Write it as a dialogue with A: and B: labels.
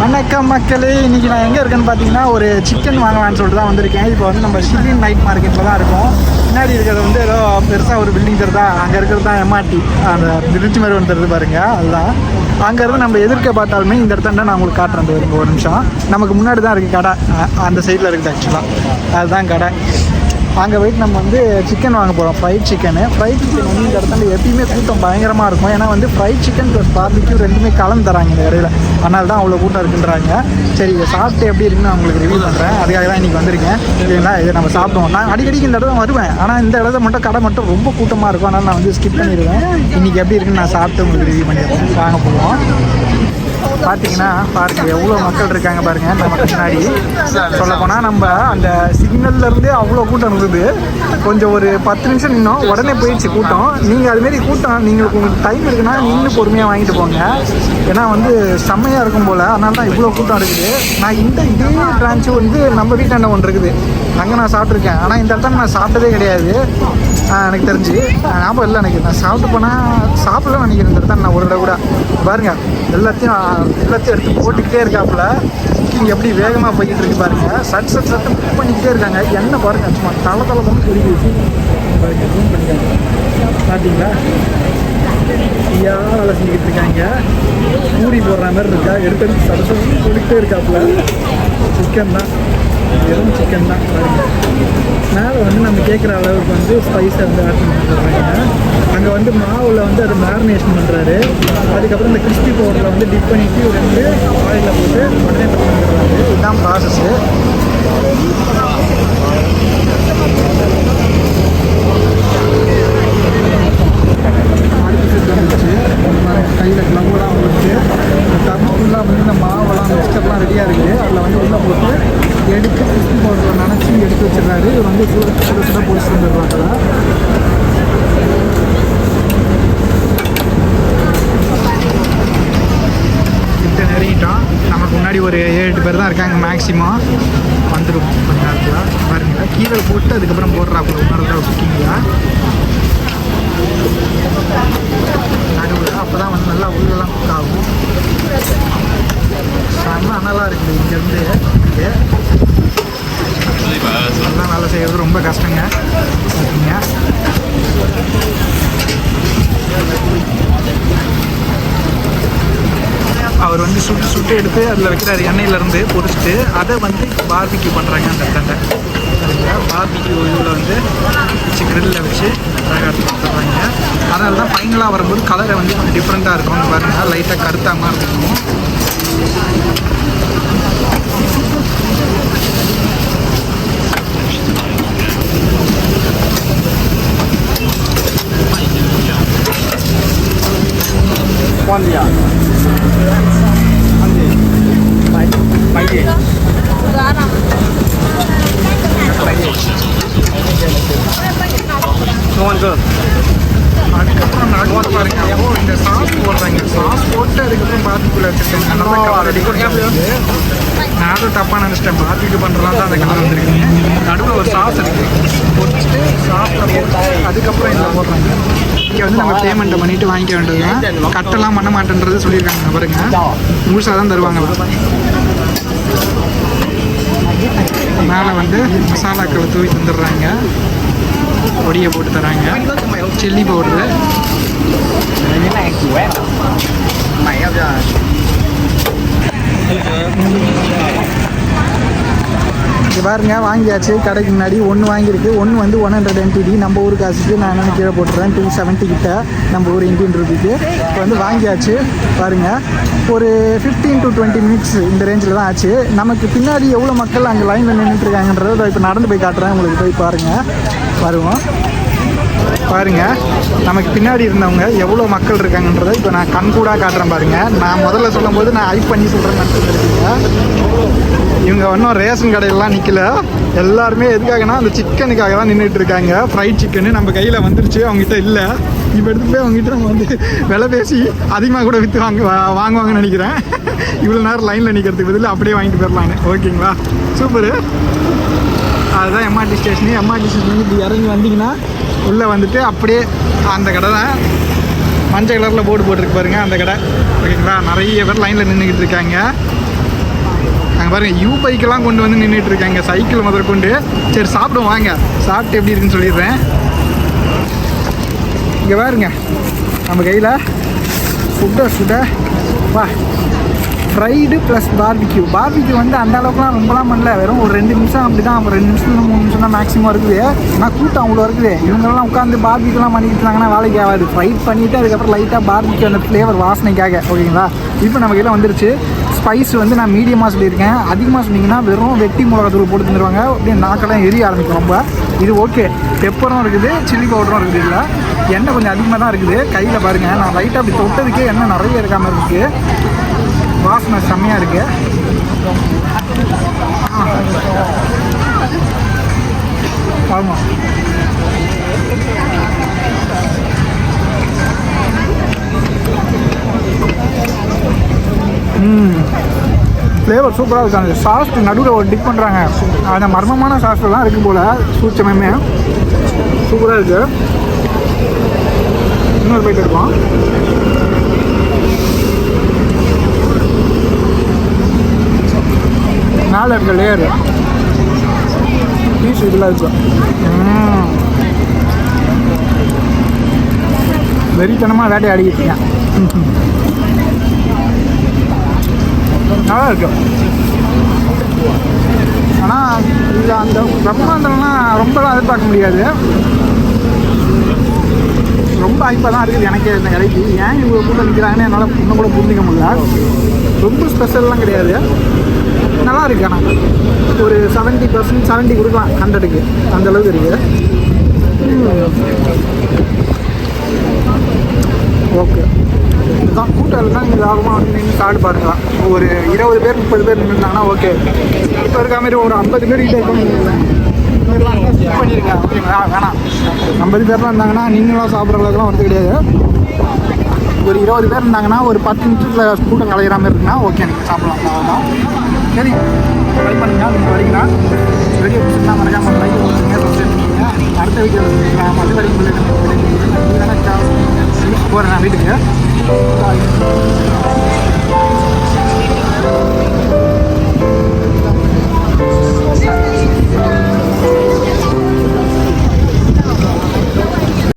A: வணக்கம் மக்களே இன்னைக்கு நான் எங்கே இருக்கேன்னு பார்த்தீங்கன்னா ஒரு சிக்கன் வாங்கலாம்னு சொல்லிட்டு தான் வந்திருக்கேன். இப்போ வந்து நம்ம ஷிலின் நைட் மார்க்கெட்டில் தான் இருக்கோம். பின்னாடி இருக்கிறது வந்து ஏதோ பெருசாக ஒரு பில்டிங் தருதா அங்கே இருக்கிறது தான் எம்ஆர்டி அந்த திருச்சி மாதிரி ஒன்று தருது பாருங்க அதுதான். அங்கேருந்து நம்ம எதிர்க்க பார்த்தாலுமே இந்த இடத்தாண்ட நான் உங்களுக்கு காட்டுறேன். ஒரு நிமிஷம். நமக்கு முன்னாடி தான் இருக்குது கடை. அந்த சைடில் இருக்குது ஆக்சுவலாக அதுதான் கடை. அங்கே போயிட்டு நம்ம வந்து சிக்கன் வாங்க போகிறோம் ஃப்ரைட் சிக்கனு ஃப்ரைட் சிக்கன் வந்து இந்த இடத்துல எப்பயுமே கூட்டம் பயங்கரமாக இருக்கும். ஏன்னா வந்து ஃப்ரைட் சிக்கன் ப்ளஸ் பார்பிக்யூ ரெண்டுமே கலந்து தராங்க இந்த இடையில அதனால தான் அவ்வளோ கூட்டம் இருக்குன்றாங்க. சரி இதை சாப்பிட்டு எப்படி இருக்குன்னு நான் உங்களுக்கு ரிவ்யூ பண்ணுறேன் அதுக்காக தான் இன்றைக்கி வந்திருக்கேன். இல்லைங்களா இதை நம்ம சாப்பிடுவோம். நான் அடிக்கடிக்கு இந்த இடத்துல வருவேன். ஆனால் இந்த இடத்துல மட்டும் கடை மட்டும் ரொம்ப கூட்டமாக இருக்கும். அதனால் நான் வந்து ஸ்கிப் பண்ணிடுவேன். இன்றைக்கி எப்படி இருக்குன்னு நான் சாப்பிட்டு உங்களுக்கு ரிவ்யூ பண்ணிடுறேன். வாங்க போவோம். பார்த்தீங்கன்னா பாருங்க எவ்வளோ மக்கள் இருக்காங்க பாருங்க நமக்கு முன்னாடி சொல்ல போனால் நம்ம அந்த சிக்னல்ல இருந்தே அவ்வளோ கூட்டம் இருந்தது. கொஞ்சம் ஒரு பத்து நிமிஷம் நின்னோம் உடனே போயிடுச்சு கூட்டம். நீங்கள் அதுமாரி கூட்டம் நீங்கள் உங்களுக்கு டைம் இருக்குன்னா நீங்களும் பொறுமையாக வாங்கிட்டு போங்க. ஏன்னா வந்து செம்மையாக இருக்கும் போல் அதனால தான் இவ்வளோ கூட்டம் இருக்குது. நான் இந்த இதே பிரான்ச்சு வந்து நம்ம வீட்டாண்ட ஒன்று இருக்குது. அங்கே நான் சாப்பிட்ருக்கேன் ஆனால் இந்த இடத்துல நான் சாப்பிட்டதே கிடையாது. எனக்கு தெரிஞ்சு. ஞாபகம் இல்லை எனக்கு. நான் சாப்பிட்டு போனால் சாப்பிடலாம் நினைக்கிறேன். இந்த நான் ஒரு தடவை கூட. பாருங்க எல்லாத்தையும் எல்லாத்தையும் எடுத்து போட்டுக்கிட்டே இருக்காப்புல. குக்கிங் எப்படி வேகமாக போய்கிட்டு இருக்கு பாருங்க. சட் சட் சட்டு குக் பண்ணிக்கிட்டே இருக்காங்க. என்ன பாருங்க சும்மா தலை தலை தான் தெரியுது. பாருங்க zoom பண்ணிக்காங்க. பார்த்தீங்களா ஐயா வேலை செஞ்சுக்கிட்டு இருக்காங்க. பூரி போடுற மாதிரி இருக்கா? எடுத்து எடுத்து சடசு போட்டுக்கிட்டே இருக்காப்புல. சிக்கன் தான். வெறும் சிக்கன் தான். மேலே வந்து நம்ம கேட்குற அளவுக்கு வந்து ஸ்பைஸை வந்து ஆட் பண்ணுறாங்க அங்கே வந்து மாவில் வந்து அது மேரினேஷன் பண்ணுறாரு அதுக்கப்புறம் இந்த கிறிஸ்பி பவுடரில் வந்து டிப் பண்ணிட்டு ரெண்டு ஆயிலில் போட்டு உடனே பண்ணுறாரு இதுதான் ப்ராசஸ்ஸு கையில் க்ளவுலாம் வந்துச்சு டப் ஃபுல்லாக வந்து இந்த மாவெல்லாம் மிக்சர்லாம் ரெடியாக இருக்குது அதில் வந்து உள்ளே போட்டு எடுத்து கிறிஸ்பி பவுடரில் நினச்சி எடுத்து வச்சிடுறாரு இது வந்து சூடு சுட சுட போட்டு வந்துடுறாங்க கிட்ட நெருங்கிட்டோம் நமக்கு முன்னாடி ஒரு ஏழு எட்டு பேர் தான் இருக்காங்க மேக்ஸிமம் வந்துருவோம் கொஞ்ச நேரத்தில். பாருங்கள் கீழே போட்டு அதுக்கப்புறம் போடுறாப்புல இன்னொரு குக்கிங்கில் நடுவில் அப்போ தான் வந்து நல்லா உள்ளெல்லாம் குக் ஆகும் செம்ம அனலாக இருக்குது இங்கேருந்து இங்கே அதெல்லாம் வேலை செய்கிறது ரொம்ப கஷ்டங்க பார்த்தீங்க அவர் வந்து சுட்டு சுட்டு எடுத்து அதில் வைக்கிறாரு எண்ணெயிலேருந்து பொரிச்சிட்டு அதை வந்து பார்பிக்யூ பண்ணுறாங்க அந்த தண்டை சரிங்களா? பார்பிக்யூ இதில் வந்து வச்சு கிரில்லில் வச்சு அழகாக எடுத்து கொடுத்துட்றாங்க. அதனால தான் ஃபைனலாக வரும்போது கலரை வந்து கொஞ்சம் டிஃப்ரெண்ட்டாக இருக்கும் இங்க பாருங்க. லைட்டாக கருத்தாமல் இருக்கும். அதுக்கப்புறம் நடந்து பாருங்க ஓ இந்த சாஸ் போடுறாங்க சாஸ் போட்டு அதுக்கப்புறம் பாத்திக்குள்ள வச்சுருக்காங்க கலர் அடிக்கிறாங்க நான் அதை தப்பாக நினச்சிட்டேன் பாத்திக்கு பண்ணுறலாம் தான் அந்த கலர் வந்துருக்கு நடுவில் ஒரு சாஸ் இருக்கு. பொரிச்சிட்டு சாஸில் போட்டு அதுக்கப்புறம் இதில் போடுறாங்க இங்கே வந்து நம்ம பேமெண்ட்டை பண்ணிட்டு வாங்கிக்க வேண்டியது கட்டெல்லாம் பண்ண மாட்டேன்றது சொல்லியிருக்காங்க. பாருங்க. முழுசாக தான் தருவாங்களாம் மேலே வந்து மசாலாக்களை தூவி தந்துடுறாங்க. பொடியை போட்டு தராங்க. சில்லி பவுடரு இங்கே பாருங்க வாங்கியாச்சு. கடைக்கு முன்னாடி ஒன்று வாங்கியிருக்கு. ஒன்று வந்து ஒன் ஹண்ட்ரட் என்டிடி நம்ம ஊர் காசுக்கு நான் என்னென்னு கீழே போட்டுறேன். டூ செவன்ட்டி கிட்ட நம்ம ஊர் இந்தியன் ருபிக்கு இப்போ வந்து வாங்கியாச்சு. பாருங்க. ஒரு ஃபிஃப்டீன் டு டுவெண்ட்டி மினிட்ஸ் இந்த ரேஞ்சில் தான் ஆச்சு. நமக்கு பின்னாடி எவ்வளோ மக்கள் அங்கே லைனில் நின்றுட்டு இப்போ நடந்து போய் காட்டுறேன். உங்களுக்கு போய் பாருங்கள் வருவோம். பாருங்க நமக்கு பின்னாடி இருந்தவங்க எவ்வளோ மக்கள் இருக்காங்கன்றதை இப்போ நான் கண்கூடாக காட்டுறேன் பாருங்கள் நான் முதல்ல சொல்லும்போது நான் ஹைப் பண்ணி சொல்கிறேன்னு நினச்சிருக்கீங்க இவங்க ஒன்றும் ரேஷன் கடையெல்லாம் நிற்கல எல்லாருமே எதுக்காகனா அந்த சிக்கனுக்காக தான் நின்றுட்டு இருக்காங்க. ஃப்ரைட் சிக்கனு நம்ம கையில் வந்துருச்சு அவங்ககிட்ட இல்லை. இப்போ எடுத்து போய் அவங்ககிட்ட நம்ம வந்து விலை பேசி அதிகமாக கூட விற்று வாங்க வாங்குவாங்கன்னு நினைக்கிறேன். இவ்வளோ நேரம் லைனில் நிற்கிறதுக்கு பதில் அப்படியே வாங்கிட்டு போயிடலாங்க ஓகேங்களா சூப்பரு அதுதான் எம்ஆர்டி ஸ்டேஷனு எம்ஆர்டி ஸ்டேஷன் இப்படி இறங்கி வந்தீங்கன்னா உள்ளே வந்துட்டு அப்படியே அந்த கடை தான் மஞ்சள் கலரில் போர்டு போட்டிருக்கு பாருங்கள் அந்த கடை. ஓகேங்களா? நிறைய பேர் லைனில் நின்றுக்கிட்டு இருக்காங்க. அங்கே பாருங்க யூ பைக்கெல்லாம் கொண்டு வந்து நின்றுட்டு இருக்காங்க. சைக்கிள் முதல் கொண்டு. சரி சாப்பிடும் வாங்க. சாப்பிட்டு எப்படி இருக்குன்னு சொல்லிடுறேன். இங்கே பாருங்க நம்ம கையில் ஃபுட்டை சுட வா. ஃப்ரைடு ப்ளஸ் பார்பிக்யூ பார்பிக்யூ வந்து அந்த அளவுக்குலாம் ரொம்பலாம் பண்ணல. வெறும் ஒரு ரெண்டு நிமிஷம் அப்படி தான் ஒரு ரெண்டு நிமிஷத்துல மூணு நிமிஷம் தான் மேக்ஸிமம் இருக்குது. ஆனால் கூட்டம் அவ்வளோ இருக்குது. இவங்கெல்லாம் உட்காந்து பார்பிக்யூலாம் பண்ணிக்கிட்டு இருந்தாங்கன்னா வேலைக்கு ஆகாது. ஃப்ரைட் பண்ணிவிட்டு அதுக்கப்புறம் லைட்டாக பார்பிக்யூ அந்த ஃப்ளேவர் வாசனைக்காக ஓகேங்களா? இப்போ நம்ம கையில் வந்துருச்சு. ஸ்பைஸ் வந்து நான் மீடியமாக சொல்லியிருக்கேன். அதிகமாக சொன்னீங்கன்னா வெறும் வெட்டி மிளகாத்தூள் போட்டு தந்துருவாங்க. அப்படியே நாக்கெல்லாம் எரிய ஆரம்பிக்கும் ரொம்ப. இது ஓகே பெப்பரும் இருக்குது சில்லி பவுடரும் இருக்குது இல்லை எண்ணெய் கொஞ்சம் அதிகமாக தான் இருக்குது. கையில் பாருங்கள் நான் லைட்டாக அப்படி தொட்டதுக்கே எண்ணெய் நிறைய இருக்காமல் இருக்குது வாசனை செம்மையாக இருக்கு. ஆமாம் ம். ஃப்ளேவர் சூப்பராக இருக்கும் அந்த சாஸ் நடுவில் ஒரு டிப் பண்ணுறாங்க அந்த மர்மமான சாஸ்லாம் இருக்கும் போல் சூச்சமே சூப்பராக இருக்குது இன்னொரு போயிட்டு இருக்கோம் மேலே இருக்க லேயர் பீஸ் இதில் இருக்கு. ம். வெறித்தனமாக வேட்டையை அடிக்கிட்டீங்க நல்லா இருக்கு. ஆனால் இதில் அந்த பிரம்மாண்டம்லாம் ரொம்பலாம் எதிர்பார்க்க முடியாது. ரொம்ப ஹைப்பாக தான் இருக்குது எனக்கே இந்த கடைக்கு. ஏன் இவ்வளோ கூட்டம் நிற்கிறாங்கன்னு என்னால் இன்னும் கூட புரிஞ்சிக்க முடியல. ரொம்ப ஸ்பெஷல்லாம் கிடையாது. நல்லா இருக்கு ஆனால் ஒரு செவன்ட்டி பர்சன்ட் செவன்ட்டி கொடுக்கலாம் ஹண்ட்ரடுக்கு அந்த அளவுக்கு இருக்குது. ஓகே. இதுதான் கூட்டம் தான் நீங்கள் லாபமாக வந்து நின்று காடு பாருங்களாம் ஒரு இருபது பேர் முப்பது பேர் நின்றுருந்தாங்கன்னா ஓகே. இப்போ இருக்க மாதிரி ஒரு ஐம்பது பேர் கிட்டே இருக்க பண்ணிருங்க ஓகேங்களா வேணாம் ஐம்பது பேர்லாம் இருந்தாங்கன்னா நீங்களாம் சாப்பிட்ற அளவுக்குலாம் வந்து கிடையாது. ஒரு இருபது பேர் இருந்தாங்கன்னா ஒரு பத்து நிமிஷத்தில் கூட்டம் கலையிற மாதிரி இருக்குன்னா ஓகே நீங்கள் சாப்பிடலாம். அவ்வளோதான் சரி. ட்ரை பண்ணுங்கள் நீங்கள் வரீங்களா வீடியோ பிடிச்சிருந்தா மறக்காமல் லைக் கொடுத்துருங்க சப்ஸ்கிரைப் பண்ணிங்க அடுத்த வீடியோ அது வரைக்கும் போகிறேன் நான் வீட்டுக்கு.